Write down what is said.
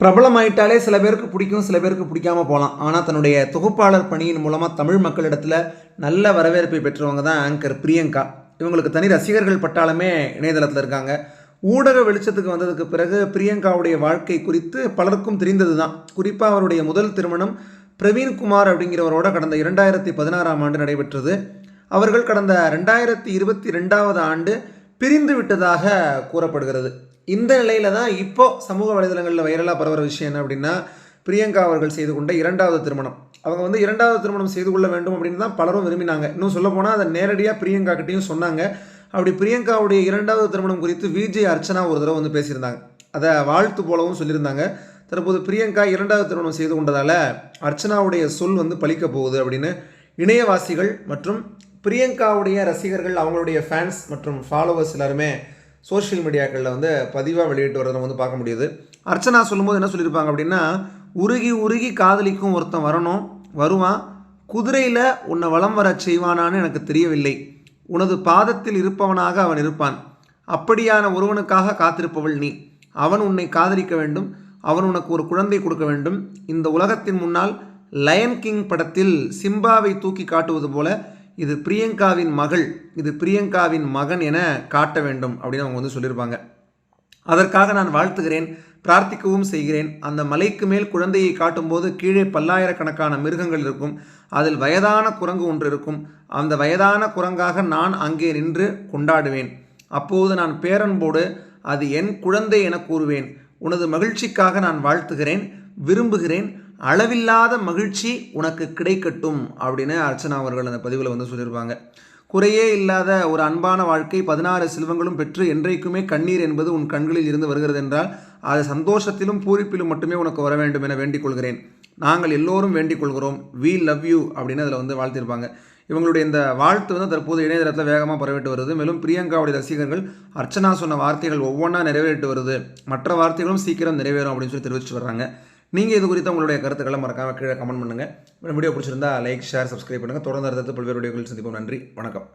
பிரபலமாயிட்டாலே சில பேருக்கு பிடிக்கும் சில பேருக்கு பிடிக்காம போகலாம். ஆனால் தன்னுடைய தொகுப்பாளர் பணியின் மூலமாக தமிழ் மக்களிடத்தில் நல்ல வரவேற்பை பெற்றவங்க தான் ஆங்கர் பிரியங்கா. இவங்களுக்கு தனி ரசிகர்கள் பட்டாலுமே இணையதளத்தில் இருக்காங்க. ஊடக வெளிச்சத்துக்கு வந்ததுக்கு பிறகு பிரியங்காவுடைய வாழ்க்கை குறித்து பலருக்கும் தெரிந்தது தான் குறிப்பாக அவருடைய முதல் திருமணம் பிரவீன்குமார் அப்படிங்கிறவரோட கடந்த இரண்டாயிரத்தி பதினாறாம் ஆண்டு நடைபெற்றது. அவர்கள் கடந்த ரெண்டாயிரத்தி இருபத்தி ரெண்டாவது ஆண்டு பிரிந்து விட்டதாக கூறப்படுகிறது. இந்த நிலையில தான் இப்போ சமூக வலைதளங்களில் வைரலாக பரவுற விஷயம் என்ன அப்படின்னா பிரியங்கா அவர்கள் செய்து கொண்ட இரண்டாவது திருமணம். அவங்க வந்து இரண்டாவது திருமணம் செய்து கொள்ள வேண்டும் அப்படின்னு தான் பலரும் விரும்பினாங்க. இன்னும் சொல்ல போனால் அதை நேரடியாக பிரியங்கா கிட்டையும் சொன்னாங்க. அப்படி பிரியங்காவுடைய இரண்டாவது திருமணம் குறித்து விஜய் அர்ச்சனா ஒரு தடவை வந்து பேசியிருந்தாங்க. அதை வாழ்த்து போலவும் சொல்லியிருந்தாங்க. தற்போது பிரியங்கா இரண்டாவது திருமணம் செய்து கொண்டதால் அர்ச்சனாவுடைய சொல் வந்து பழிக்கப் போகுது அப்படின்னு இணையவாசிகள் மற்றும் பிரியங்காவுடைய ரசிகர்கள் அவங்களுடைய ஃபேன்ஸ் மற்றும் ஃபாலோவர்ஸ் எல்லாருமே சோஷியல் மீடியாக்களில் வந்து பதிவாக வெளியிட்டு வரதை வந்து பார்க்க முடியுது. அர்ச்சனா சொல்லும்போது என்ன சொல்லியிருப்பாங்க அப்படின்னா உருகி உருகி காதலிக்கும் ஒருத்தன் வரணும் வருவான். குதிரையில் உன்னை வலம் வரச் செய்வானான்னு எனக்கு தெரியவில்லை. உனது பாதத்தில் இருப்பவனாக அவன் இருப்பான். அப்படியான ஒருவனுக்காக காத்திருப்பவள் நீ. அவன் உன்னை காதலிக்க வேண்டும். அவன் உனக்கு ஒரு குழந்தை கொடுக்க வேண்டும். இந்த உலகத்தின் முன்னால் லயன் கிங் படத்தில் சிம்பாவை தூக்கி காட்டுவது போல இது பிரியங்காவின் மகள் இது பிரியங்காவின் மகன் என காட்ட வேண்டும் அப்படின்னு அவங்க வந்து சொல்லியிருப்பாங்க. அதற்காக நான் வாழ்த்துகிறேன் பிரார்த்திக்கவும் செய்கிறேன். அந்த மலைக்கு மேல் குழந்தையை காட்டும்போது கீழே பல்லாயிரக்கணக்கான மிருகங்கள் இருக்கும். அதில் வயதான குரங்கு ஒன்று இருக்கும். அந்த வயதான குரங்காக நான் அங்கே நின்று கொண்டாடுவேன். அப்போது நான் பேரன்போடு அது என் குழந்தை என கூறுவேன். உனது மகிழ்ச்சிக்காக நான் வாழ்த்துகிறேன் விரும்புகிறேன் அளவில்லாத மகிழ்ச்சி உனக்கு கிடைக்கட்டும் அப்படின்னு அர்ச்சனா அவர்கள் அந்த பதிவில் வந்து சொல்லியிருப்பாங்க. குறையே இல்லாத ஒரு அன்பான வாழ்க்கை பதினாறு செல்வங்களும் பெற்று என்றைக்குமே கண்ணீர் என்பது உன் கண்களில் இருந்து வருகிறது என்றால் அது சந்தோஷத்திலும் பூரிப்பிலும் மட்டுமே உனக்கு வர வேண்டும் என வேண்டிக் கொள்கிறேன். நாங்கள் எல்லோரும் வேண்டிக் கொள்கிறோம். வி லவ் யூ அப்படின்னு அதில் வந்து வாழ்த்திருப்பாங்க இவங்களுடைய இந்த வாழ்த்து வந்து தற்போது இணையதளத்தில் வேகமாக பரவிட்டு வருது. மேலும் பிரியங்காவுடைய ரசிகர்கள் அர்ச்சனா சொன்ன வார்த்தைகள் ஒவ்வொன்றா நிறைவேறிட்டு வருது. மற்ற வார்த்தைகளும் சீக்கிரம் நிறைவேறும் அப்படின்னு சொல்லி தெரிவிச்சு வர்றாங்க. நீங்கள் இது குறித்து உங்களுடைய கருத்துக்களை மறக்காமல் கீழே கமெண்ட் பண்ணுங்கள் வீடியோ பிடிச்சிருந்தா லைக் ஷேர் சப்ஸ்கிரைப் பண்ணுங்கள் தொடர்ந்து அடுத்தடுத்து பல்வேறு வீடியோக்கள் சந்திப்போம். நன்றி. வணக்கம்.